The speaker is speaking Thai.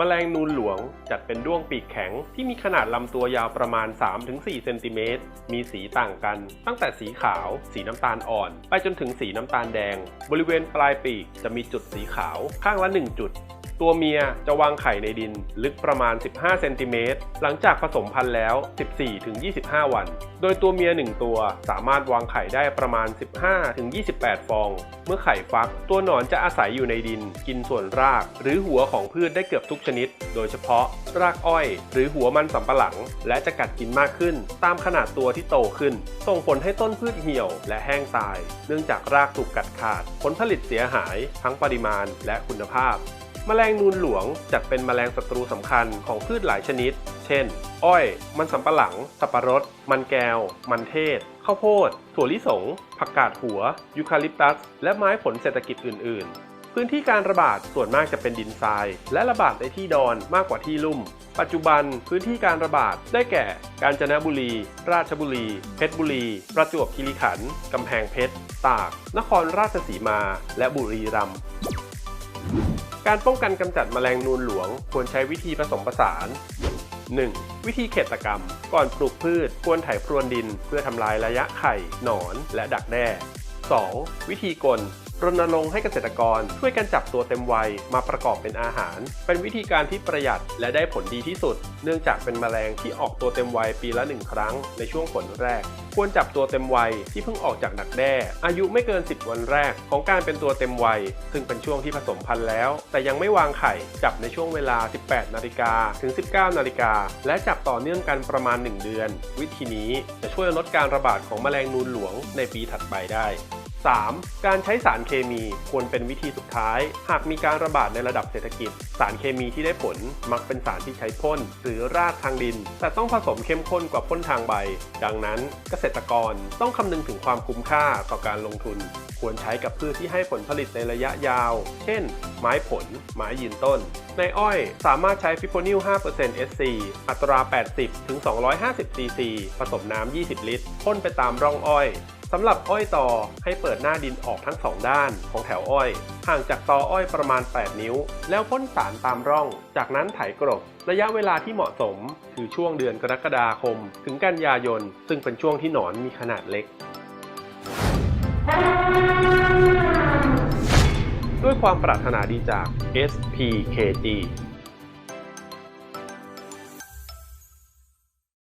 แมลงนูนหลวงจัดเป็นด้วงปีกแข็งที่มีขนาดลำตัวยาวประมาณ 3-4 เซนติเมตร มีสีต่างกัน ตั้งแต่สีขาว สีน้ำตาลอ่อน ไปจนถึงสีน้ำตาลแดง บริเวณปลายปีกจะมีจุดสีขาวข้างละ 1 จุด ตัวเมียจะวางไข่ในดินลึกประมาณ 15 เซนติเมตร หลังจากผสมพันธุ์แล้ว 14-25 วัน โดยตัวเมีย 1 ตัวสามารถวางไข่ได้ประมาณ 15-28 ฟอง เมื่อไข่ฟัก ตัวหนอนจะอาศัยอยู่ในดิน กินส่วนราก หรือหัวของพืชได้เกือบทุกชนิด โดยเฉพาะ รากอ้อย หรือหัวมันสำปะหลัง และจะกัดกินมากขึ้น ตามขนาดตัวที่โตขึ้น ส่งผลให้ต้นพืชเหี่ยว และแห้งตาย เนื่องจากรากถูกกัดขาด ผลผลิตเสียหาย ทั้งปริมาณและคุณภาพ แมลงนูนหลวงจัดเป็นแมลงศัตรูสำคัญของพืชหลายชนิด เช่น อ้อย มันสำปะหลัง สับปะรด มันแก้ว มันเทศ ข้าวโพด ถั่วลิสง ผักกาดหัว ยูคาลิปตัส และไม้ผลเศรษฐกิจอื่น ๆ พื้นที่การระบาดส่วนมากจะเป็นดินทราย และระบาดในที่ดอนมากกว่าที่ลุ่ม ปัจจุบันพื้นที่การระบาดได้แก่ กาญจนบุรี ราชบุรี เพชรบุรี ประจวบคีรีขันธ์ กำแพงเพชร ตาก นครราชสีมา และบุรีรัมย์ การป้องกันกำจัดแมลงนูนหลวงควรใช้วิธีผสมผสาน 1. วิธีเขตกรรม ก่อนปลูกพืชควรไถพรวนดิน เพื่อทำลายระยะไข่ หนอน และดักแด้ 2. วิธีกล รณรงค์ให้เกษตรกรช่วยกันจับตัวเต็มวัยมาประกอบเป็นอาหาร เป็นวิธีการที่ประหยัดและได้ผลดีที่สุด เนื่องจากเป็นแมลงที่ออกตัวเต็มวัยปีละหนึ่งครั้งในช่วงผลแรก ควรจับตัวเต็มวัยที่เพิ่งออกจากดักแด้ อายุไม่เกิน 10 วันแรกของการเป็นตัวเต็มวัย ซึ่งเป็นช่วงที่ผสมพันธุ์แล้ว แต่ยังไม่วางไข่จับในช่วงเวลา 18 นาฬิกาถึง 19 นาฬิกาและจับต่อเนื่องกันประมาณ 1 เดือน วิธีนี้จะช่วยลดการระบาดของแมลงนูนหลวงในปีถัดไปได้ 3. การใช้สารเคมีควรเป็นวิธีสุดท้าย หากมีการระบาดในระดับเศรษฐกิจ สารเคมีที่ได้ผลมักเป็นสารที่ใช้พ่นหรือราดทางดิน แต่ต้องผสมเข้มข้นกว่าพ่นทางใบ ดังนั้นเกษตรกรต้องคำนึงถึงความคุ้มค่าต่อการลงทุน ควรใช้กับพืชที่ให้ผลผลิตในระยะยาว เช่น ไม้ผล ไม้ยืนต้น ในอ้อยสามารถใช้ฟิโพนิล 5% SC อัตรา 80ถึง250ซีซีผสมน้ำ 20 ลิตรพ่นไปตามร่องอ้อย สำหรับอ้อยต่อให้เปิดหน้าดินออกทั้งสองด้านของแถวอ้อยห่างจากตออ้อยประมาณ 8 นิ้ว แล้วพ่นสารตามร่อง จากนั้นไถกรบระยะเวลาที่เหมาะสม คือช่วงเดือนกรกฎาคม ถึงกันยายน ซึ่งเป็นช่วงที่หนอนมีขนาดเล็ก ด้วยความปรารถนาดีจาก SPKG